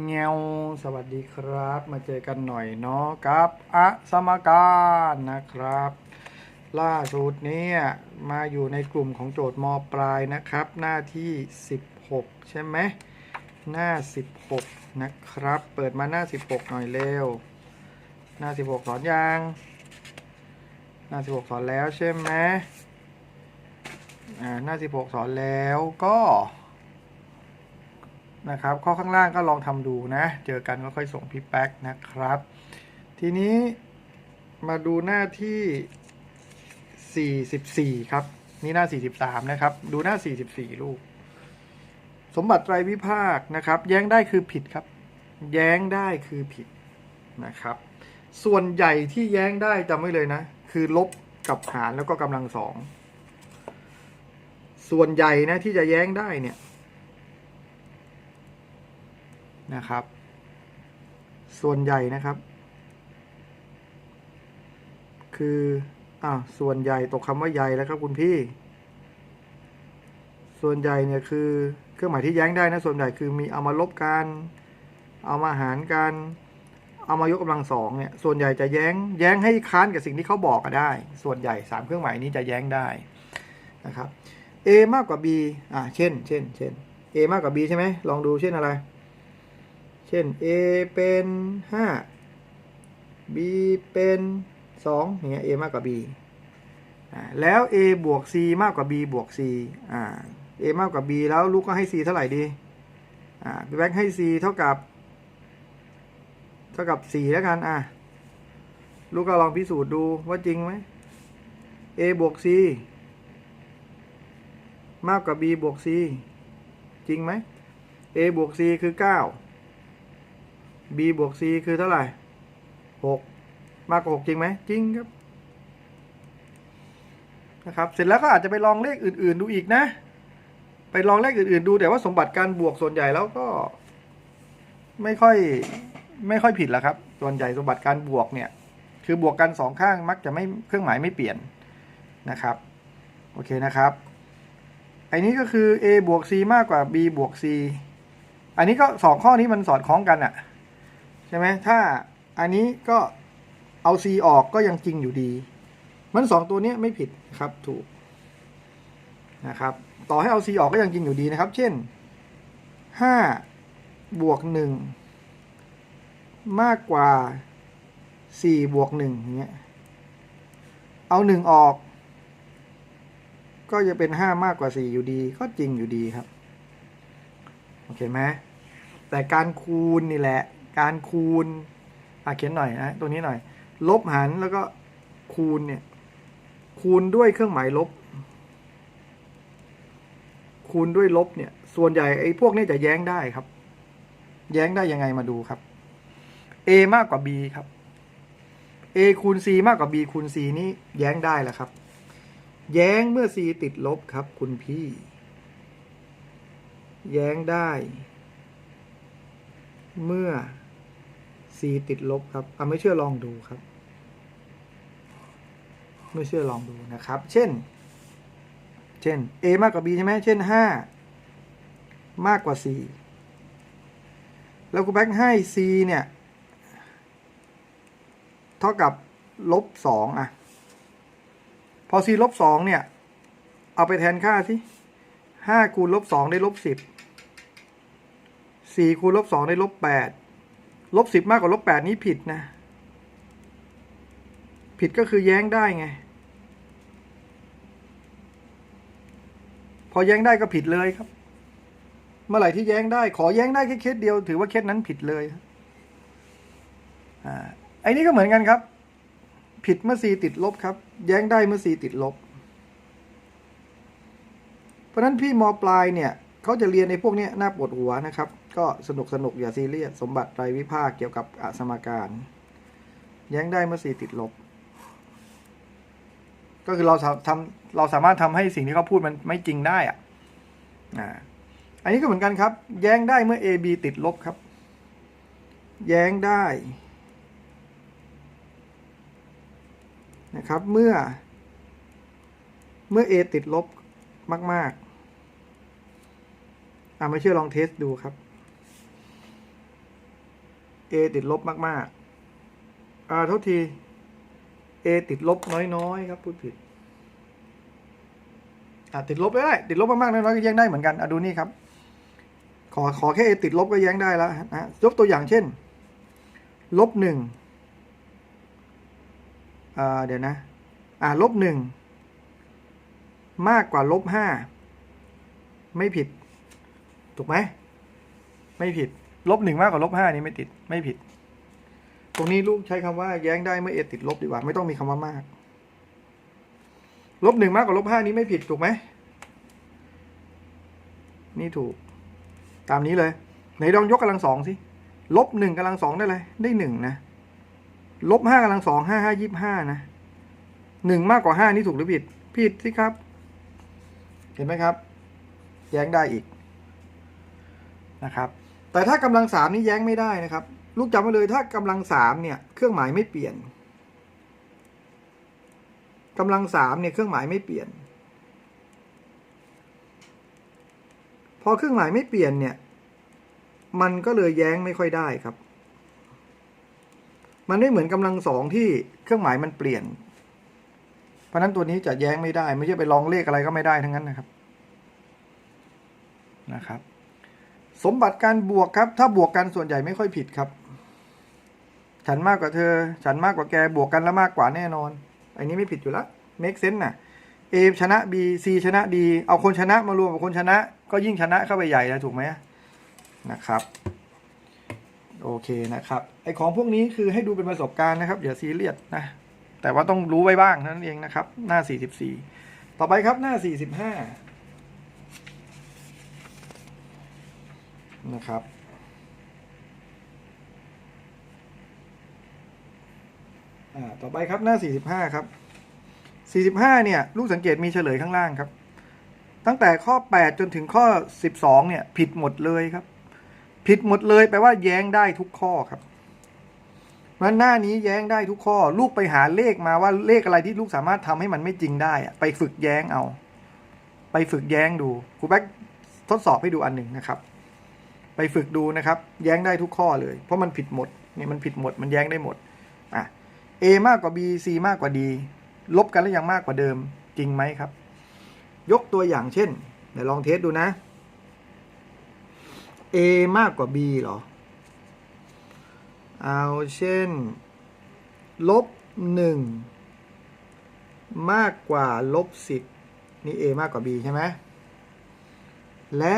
เงวสวัสดีครับ มาเจอกันหน่อยเนาะกับอะสมการนะครับ ล่าสุดเนี่ยมาอยู่ในกลุ่มของโจทย์มปลายนะครับ หน้าที่ 16 ใช่ไหมหน้า 16 นะครับ เปิดมาหน้า 16 หน่อยเร็ว หน้า 16 สอนยัง หน้า 16 สอนแล้วใช่ไหมอ่าหน้า 16 สอนแล้วก็ นะครับข้อข้างล่างก็ลองทำดูนะ เจอกันก็ค่อยส่งพี่แป๊กนะครับ ทีนี้มาดูหน้าที่ 44 ครับ นี่หน้า 43 นะครับ ดูหน้า 44 ลูก สมบัติไตรวิภาคนะครับ แย้งได้คือผิดครับ แย้งได้คือผิดนะครับ ส่วนใหญ่ที่แย้งได้จำไว้เลยนะ คือลบกับหารแล้วก็กำลังสอง ส่วนใหญ่นะที่จะแย้งได้เนี่ย นะครับ ส่วนใหญ่นะครับ คืออ่าส่วนใหญ่ตกคำว่าใหญ่แล้วครับคุณพี่ ส่วนใหญ่เนี่ยคือเครื่องหมายที่แย้งได้นะส่วนใหญ่คือมีเอามาลบกันเอามาหารกันเอามายกกำลังสองเนี่ย ส่วนใหญ่จะแย้ง แย้งให้ค้านกับสิ่งที่เขาบอกก็ได้ ส่วนใหญ่สามเครื่องหมายนี้จะแย้งได้นะครับ a มากกว่า b อ่า เช่น เช่น เช่น a มากกว่า b ใช่ไหมลองดูเช่นอะไร ช่น a เป็นห้า b เป็นสองอย่างเงี้ย a มากกว่า b แล้ว a บวก c มากกว่า b บวก c อ่า a มากกว่า b แล้วลูกก็ให้ c เท่าไหร่ดี อ่าพี่แบงค์ให้ c เท่ากับ เท่ากับสี่แล้วกัน อะ ลูกก็ลองพิสูจน์ดูว่าจริงไหม a บวก c มากกว่า b บวก c จริงไหม a บวก c คือเก้า b บวก c คือเท่าไหร่หกมากกว่าหกจริงไหมจริงครับนะครับ เสร็จแล้วก็อาจจะไปลองเลขอื่น ๆ ดูอีกนะ ไปลองเลขอื่น ๆ ดูแต่ว่าสมบัติการบวกส่วนใหญ่แล้วก็ ไม่ค่อยไม่ค่อยผิดแล้วครับ ส่วนใหญ่สมบัติการบวกเนี่ย คือบวกกันสองข้างมักจะไม่เครื่องหมายไม่เปลี่ยนนะครับ โอเคนะครับอันนี้ก็คือ a บวก c มากกว่า b บวก c อันนี้ก็สองข้อนี้มันสอดคล้องกันอะใช่ไหมถ้าอันนี้ก็เอา c ออกก็ยังจริงอยู่ดี มันสองตัวนี้ไม่ผิดครับถูกนะครับ ต่อให้เอา c ออกก็ยังจริงอยู่ดีนะครับ เช่น5บวก1มากกว่า4บวก1อย่างเงี้ยเอา1ออก ก็จะเป็น5มากกว่า4อยู่ดี ก็จริงอยู่ดีครับ โอเคไหมแต่การคูณนี่แหละ การคูณอะเขียนหน่อยนะตัวนี้หน่อย ลบหารแล้วก็คูณเนี่ย คูณด้วยเครื่องหมายลบ คูณด้วยลบเนี่ย ส่วนใหญ่ไอ้พวกนี้จะแย้งได้ครับ แย้งได้ยังไงมาดูครับ a มากกว่า b ครับ a คูณ c มากกว่า b คูณ c นี่แย้งได้แล้วครับ แย้งเมื่อ c ติดลบครับ คุณพี่ แย้งได้ เมื่อ c ติดลบครับอะไม่เชื่อลองดูครับ ไม่เชื่อลองดูนะครับ เช่น เช่น a มากกว่า b ใช่ไหมเช่น 5 มากกว่า 4 แล้วกูแบงค์ให้ c เนี่ย เท่ากับลบ2อะ พอ c ลบ2เนี่ย เอาไปแทนค่าสิ5คูณลบ2ได้ลบ10 4คูณลบ2ได้ลบ8 ลบ10มากกว่าลบ8นี้ผิดนะ ผิดก็คือแย้งได้ไง พอแย้งได้ก็ผิดเลยครับ เมื่อไหร่ที่แย้งได้ ขอแย้งได้แค่เคสเดียว ถือว่าเคสนั้นผิดเลยอ่าไอ้นี้ก็เหมือนกันครับ ผิดเมื่อ c ติดลบครับ แย้งได้เมื่อ c ติดลบ เพราะฉะนั้นพี่มปลายเนี่ยเขาจะเรียนในพวกนี้น่าปวดหัวนะครับ ก็สนุกสนุกอย่าซีเรียสสมบัติไรวิภาคเกี่ยวกับอสมการ แย้งได้เมื่อ c ติดลบ ก็คือเราทำเราสามารถทำให้สิ่งที่เขาพูดมันไม่จริงได้อะอ่าอันนี้ก็เหมือนกันครับ แย้งได้เมื่อ a b ติดลบครับ แย้งได้นะครับเมื่อ เมื่อ a ติดลบมาก ๆ อ่าไม่เชื่อลองเทสดูครับ a ติดลบมากๆอ่าโทษที a ติดลบน้อยๆครับพูดผิดอ่าติดลบได้ติดลบมากๆน้อยๆก็แย้งได้เหมือนกันอะดูนี่ครับ ขอขอแค่ a ติดลบก็แย้งได้แล้วนะฮะยกตัวอย่างเช่นลบหนึ่งอ่าเดี๋ยวนะอ่าลบหนึ่งมากกว่าลบห้าไม่ผิด ถูกไหม ไม่ผิด ลบหนึ่งมากกว่าลบห้านี่ไม่ติดไม่ผิด ตรงนี้ลูกใช้คำว่าแย้งได้เมื่อเอติดลบดีกว่า ไม่ต้องมีคำว่ามากลบหนึ่งมากกว่าลบห้านี้ไม่ผิดถูกไหมนี่ถูก ตามนี้เลยไหนลองยกกำลังสองสิลบหนึ่งกำลังสองได้เลยได้หนึ่งนะลบห้ากำลังสองห้าห้ายี่ห้านะหนึ่งมากกว่าห้านี่ถูกหรือผิด ผิดสิครับ เห็นไหมครับ แย้งได้อีกนะครับ แต่ถ้ากำลังสามนี่แย้งไม่ได้นะครับ ลูกจำไว้เลยถ้ากำลังสามเนี่ย เครื่องหมายไม่เปลี่ยนกำลังสามเนี่ยเครื่องหมายไม่เปลี่ยน พอเครื่องหมายไม่เปลี่ยนเนี่ย มันก็เลยแย้งไม่ค่อยได้ครับ มันไม่เหมือนกำลังสองที่เครื่องหมายมันเปลี่ยน เพราะนั้นตัวนี้จะแย้งไม่ได้ ไม่ใช่ไปลองเลขอะไรก็ไม่ได้ทั้งนั้นนะครับนะครับ สมบัติการบวกครับ ถ้าบวกกันส่วนใหญ่ไม่ค่อยผิดครับ ฉันมากกว่าเธอ ฉันมากกว่าแกบวกกันแล้วมากกว่าแน่นอน อันนี้ไม่ผิดอยู่ล้ว make sense น่ะ A ชนะ B C ชนะ D เอาคนชนะมารวมกับคนชนะ ก็ยิ่งชนะเข้าไปใหญ่เลยถูกไหมนะครับโอเคนะครับไอของพวกนี้คือให้ดูเป็นประสบการณ์นะครับอย่าซีเรียสนะแต่ว่าต้องรู้ไว้บ้างเท่านั้นเองนะครับ หน้า 44 ต่อไปครับหน้า 45 นะครับ ต่อไปครับหน้า 45 ครับ 45 เนี่ย ลูกสังเกตมีเฉลยข้างล่างครับ ตั้งแต่ข้อ 8 จนถึงข้อ 12 เนี่ย ผิดหมดเลยครับ ผิดหมดเลยแปลว่าแย้งได้ทุกข้อครับมันหน้านี้แย้งได้ทุกข้อ ลูกไปหาเลขมาว่าเลขอะไรที่ลูกสามารถทำให้มันไม่จริงได้ไปฝึกแย้งเอา ไปฝึกแย้งดูครูแบ๊กทดสอบให้ดูอันหนึ่งนะครับ ไปฝึกดูนะครับ แย้งได้ทุกข้อเลย เพราะมันผิดหมดเนี่ยมันผิดหมด มันแย้งได้หมดอะ A มากกว่า B C มากกว่า D ลบกันแล้วยังมากกว่าเดิมจริงไหมครับ ยกตัวอย่างเช่นเดี๋ยวลองเทสดูนะ A มากกว่า B เหรอ เอาเช่น ลบหนึ่งมากกว่าลบสิบนี่ A มากกว่า B ใช่ไหมและ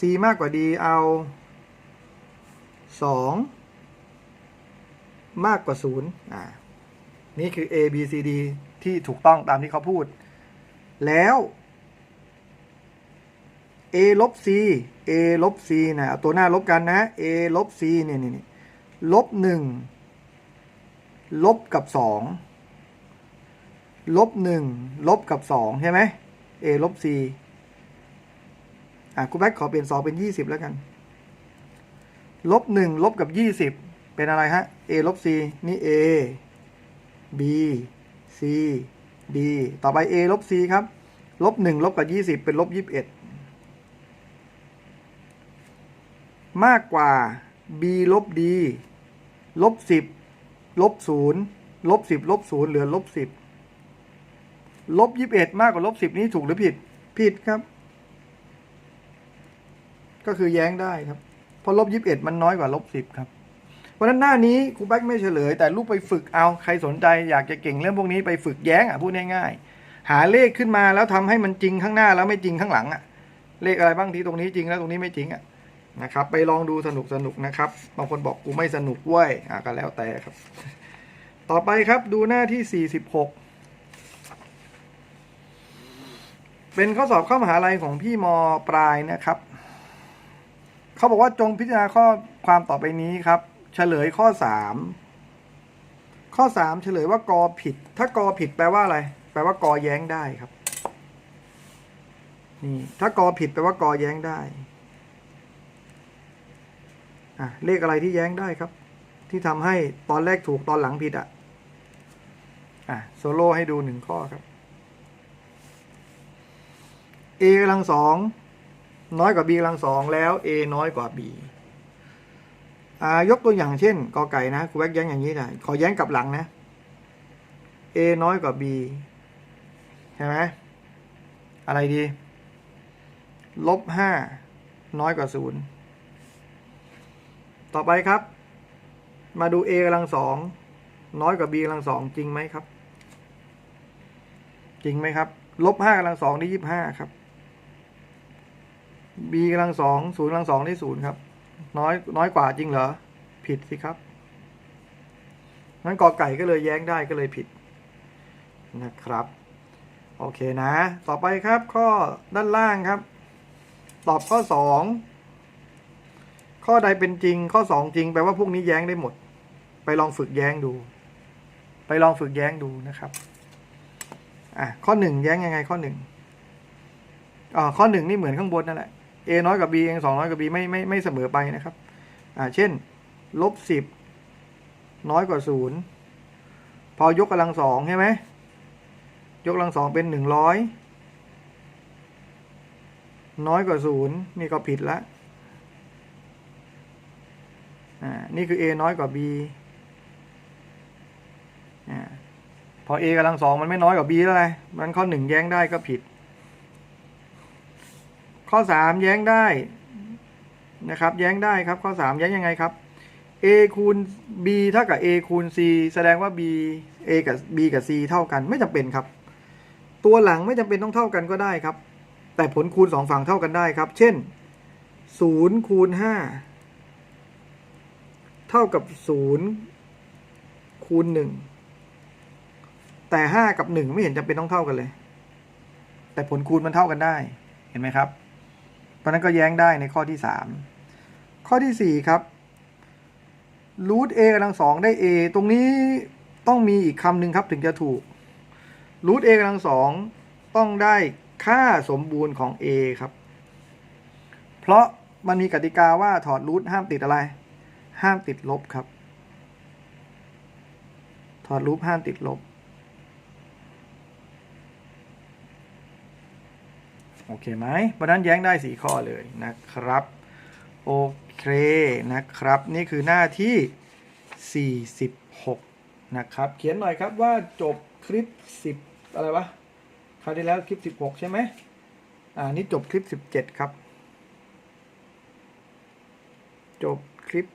C มากกว่า D เอาสองมากกว่าศูนย์อ่านี่คือ A B C D ที่ถูกต้องตามที่เขาพูด แล้ว a ลบ c a ลบ c นะเอาตัวหน้าลบกันนะ a ลบ c เนี่ยนี่นี่ลบหนึ่งลบกับสองลบหนึ่งลบกับสองใช่ไหม a ลบ c อะคุณแบ็คขอเปลี่ยนสองเป็นยี่สิบแล้วกันลบหนึ่งลบกับยี่สิบเป็นอะไรฮะ a ลบ c นี่ a b c d ต่อไป a ลบ c ครับลบหนึ่งลบกับยี่สิบเป็นลบยี่สิบเอ็ดมากกว่า b ลบ d ลบสิบลบศูนย์ลบสิบลบศูนย์เหลือลบสิบลบยี่สิบเอ็ดมากกว่าลบสิบนี้ถูกหรือผิด ผิดครับ ก็คือแย้งได้ครับ เพราะลบยี่สิบเอ็ดมันน้อยกว่าลบสิบครับเพราะนั้นหน้านี้ครูแบ็กไม่เฉลย แต่ลูกไปฝึกเอาใครสนใจอยากจะเก่งเรื่องพวกนี้ไปฝึกแย้งอะพูดง่ายๆหาเลขขึ้นมาแล้วทำให้มันจริงข้างหน้าแล้วไม่จริงข้างหลังอะ เลขอะไรบ้างที่ตรงนี้จริงแล้วตรงนี้ไม่จริงอะนะครับ ไปลองดูสนุกสนุกนะครับบางคนบอกกูไม่สนุกเว้ยอะก็แล้วแต่ครับ ต่อไปครับดูหน้าที่ 46 เป็นข้อสอบเข้ามหาลัยของพี่มปลายนะครับ เขาบอกว่าจงพิจารณาข้อความต่อไปนี้ครับ เฉลยข้อ3ข้อ3เฉลยว่ากอผิด ถ้ากอผิดแปลว่าอะไร แปลว่ากอแย้งได้ครับ นี่ ถ้ากอผิดแปลว่ากอแย้งได้อะเลขอะไรที่แย้งได้ครับ ที่ทำให้ตอนแรกถูกตอนหลังผิดอะอะโซโล่ให้ดูหนึ่งข้อครับ a กำลังสอง น้อยกว่า b กำลังสองแล้ว a น้อยกว่า b ายกตัวอย่างเช่นกอไก่นะครูแว็กแย้งอย่างนี้ได้ขอแย้งกลับหลังนะ a น้อยกว่า b ใช่ไหมอะไรดีลบห้าน้อยกว่าศูนย์ต่อไปครับ มาดู a กำลังสองน้อยกว่า b กำลังสองจริงไหมครับ จริงไหมครับลบห้ากำลังสองได้ยี่ห้าครับ b กำลังสองศูนย์กำลังสองได้ศูนย์ครับ น้อยน้อยกว่าจริงเหรอ ผิดสิครับงั้นกอไก่ก็เลยแย้งได้ก็เลยผิดนะครับ โอเคนะ ต่อไปครับข้อด้านล่างครับ ตอบข้อสองข้อใดเป็นจริง ข้อสองจริงแปลว่าพวกนี้แย้งได้หมด ไปลองฝึกแย้งดู ไปลองฝึกแย้งดูนะครับอะข้อหนึ่งแย้งยังไงข้อหนึ่งอ่าข้อหนึ่งนี่เหมือนข้างบนนั่นแหละ a น้อยกว่า b เองสองน้อยกว่า b ไม่ไม่ไม่เสมอไปนะครับอ่าเช่นลบสิบน้อยกว่าศูนย์พอยกกำลังสองใช่ไหมยกกำลังสองเป็นหนึ่งร้อยน้อยกว่าศูนย์นี่ก็ผิดละอ่านี่คือ a น้อยกว่า b อ่าพอ a กำลังสองมันไม่น้อยกว่า b แล้วไงมันข้อหนึ่งแย้งได้ก็ผิด ข้อสามแย้งได้นะครับ แย้งได้ครับข้อสามแย้งยังไงครับ a คูณ b เท่ากับ a คูณ c แสดงว่า b a กับ b กับ c เท่ากันไม่จำเป็นครับ ตัวหลังไม่จำเป็นต้องเท่ากันก็ได้ครับ แต่ผลคูณสองฝั่งเท่ากันได้ครับ เช่นศูนย์คูณห้าเท่ากับศูนย์คูณหนึ่งแต่ห้ากับหนึ่งไม่เห็นจำเป็นต้องเท่ากันเลย แต่ผลคูณมันเท่ากันได้เห็นไหมครับ เพราะนั้นก็แย้งได้ในข้อที่สามข้อที่สี่ครับรูท a กำลังสองได้ a ตรงนี้ต้องมีอีกคำหนึ่งครับถึงจะถูกรูท a กำลังสองต้องได้ค่าสมบูรณ์ของ a ครับ เพราะมันมีกติกาว่าถอดรูทห้ามติดอะไร ห้ามติดลบครับ ถอดรูทห้ามติดลบ โอเคไหมเพราะนั้นแย้งได้สี่ข้อเลยนะครับ โอเคนะครับ นี่คือหน้าที่ 46 นะครับ เขียนหน่อยครับว่าจบคลิป 10 อะไรวะคราวที่แล้วคลิป 16 ใช่ไหมอ่านี่จบคลิป 17 ครับ จบคลิป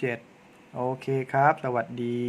17 โอเคครับ สวัสดี